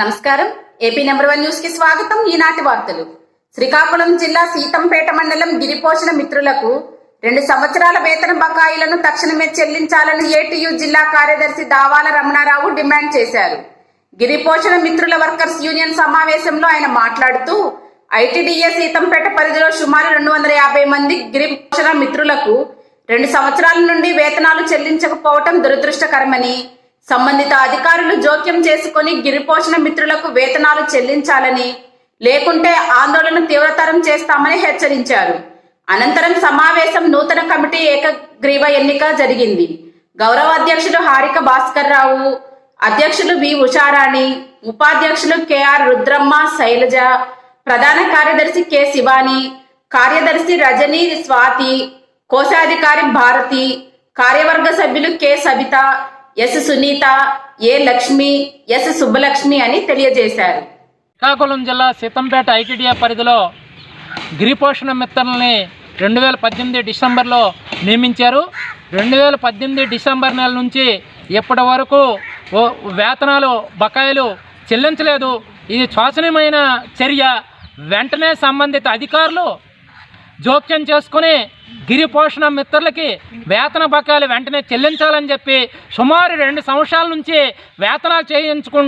నమస్కారం. AP number one న్యూస్కి స్వాగతం. ఈనాటి వార్తలు. శ్రీకాకుళం జిల్లా సీతంపేట మండలం గిరిపోషణ మిత్రులకు రెండు సంవత్సరాల వేతన బకాయిలను తక్షణమే చెల్లించాలని ఏటీయూ జిల్లా కార్యదర్శి దావాల రమణారావు డిమాండ్ చేశారు. గిరిపోషణ మిత్రుల వర్కర్స్ యూనియన్ సమావేశంలో ఆయన మాట్లాడుతూ ఐటీడీఏ సీతంపేట పరిధిలో సుమారు రెండు వందల యాభై మంది గిరిపోషణ మిత్రులకు రెండు సంవత్సరాల నుండి వేతనాలు చెల్లించకపోవటం దురదృష్టకరమని సంబంధిత అధికారులు జోక్యం చేసుకుని గిరిపోషణ మిత్రులకు వేతనాలు చెల్లించాలని లేకుంటే ఆందోళన తీవ్రతరం చేస్తామని హెచ్చరించారు. అనంతరం సమావేశం నూతన కమిటీ ఏకగ్రీవ ఎన్నిక జరిగింది. గౌరవ అధ్యక్షుడు హారిక భాస్కర్ రావు అధ్యక్షులు వి ఉషారాణి ఉపాధ్యక్షులు కెఆర్ రుద్రమ్మ శైలజ ప్రధాన కార్యదర్శి కె. శివాని కార్యదర్శి రజనీ స్వాతి కోశాధికారి భారతి కార్యవర్గ సభ్యులు K. Sabitha S Sunitha A Lakshmi S Subbalakshmi అని తెలియజేశారు. శ్రీకాకుళం జిల్లా సీతంపేట ఐటీడీఏ పరిధిలో గిరిపోషణ మిత్రుల్ని రెండు వేల పద్దెనిమిది డిసెంబర్లో నియమించారు. రెండు వేల పద్దెనిమిది డిసెంబర్ నెల నుంచి ఇప్పటి వరకు వేతనాలు బకాయిలు చెల్లించలేదు. ఇది శోచనీయమైన చర్య. వెంటనే సంబంధిత అధికారులు జోక్యం చేసుకుని గిరిపోషణ మిత్రులకి వేతన బకాయిలు వెంటనే చెల్లించాలని చెప్పి సుమారు రెండు సంవత్సరాల నుంచి వేతనాలు చేయించుకు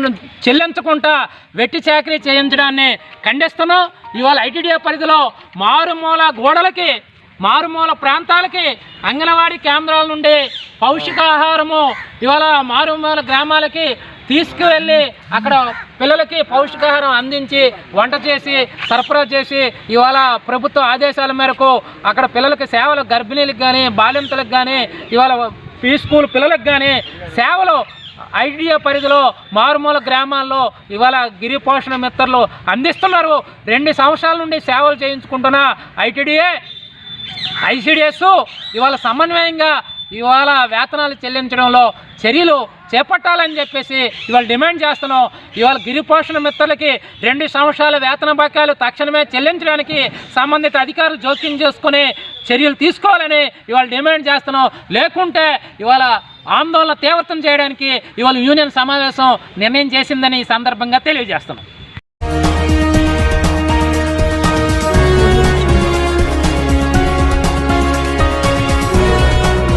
చెల్లించకుండా వెట్టి చాకరీ చేయించడాన్ని ఖండిస్తున్నాం. ఇవాళ ఐటీడీఏ పరిధిలో మారుమూల గోడలకి మారుమూల ప్రాంతాలకి అంగన్వాడీ కేంద్రాల నుండి పౌష్టికాహారము ఇవాళ మారుమూల గ్రామాలకి తీసుకువెళ్ళి అక్కడ పిల్లలకి పౌష్టికాహారం అందించి వంట చేసి సరఫరా చేసి ఇవాళ ప్రభుత్వ ఆదేశాల మేరకు అక్కడ పిల్లలకి సేవలు గర్భిణీలకు కానీ బాలింతలకు కానీ ఇవాళ ప్రీ స్కూల్ పిల్లలకు కానీ సేవలు ఐడియా పరిధిలో మారుమూల గ్రామాల్లో ఇవాళ గిరి పోషణ మిత్రులు అందిస్తున్నారు. రెండు సంవత్సరాల నుండి సేవలు చేయించుకుంటున్న ఐటీడీఏ ఐసిడిఎస్ ఇవాళ సమన్వయంగా ఇవాళ వేతనాలు చెల్లించడంలో చర్యలు చేపట్టాలని చెప్పేసి ఇవాళ డిమాండ్ చేస్తున్నాం. ఇవాళ గిరిపోషణ మిత్రులకి రెండు సంవత్సరాల వేతన బకాయిలు తక్షణమే చెల్లించడానికి సంబంధిత అధికారులు జోక్యం చేసుకుని చర్యలు తీసుకోవాలని ఇవాళ డిమాండ్ చేస్తున్నాం. లేకుంటే ఇవాళ ఆందోళన తీవ్రతం చేయడానికి ఇవాళ యూనియన్ సమావేశం నిర్ణయం చేసిందని ఈ సందర్భంగా తెలియజేస్తున్నాం.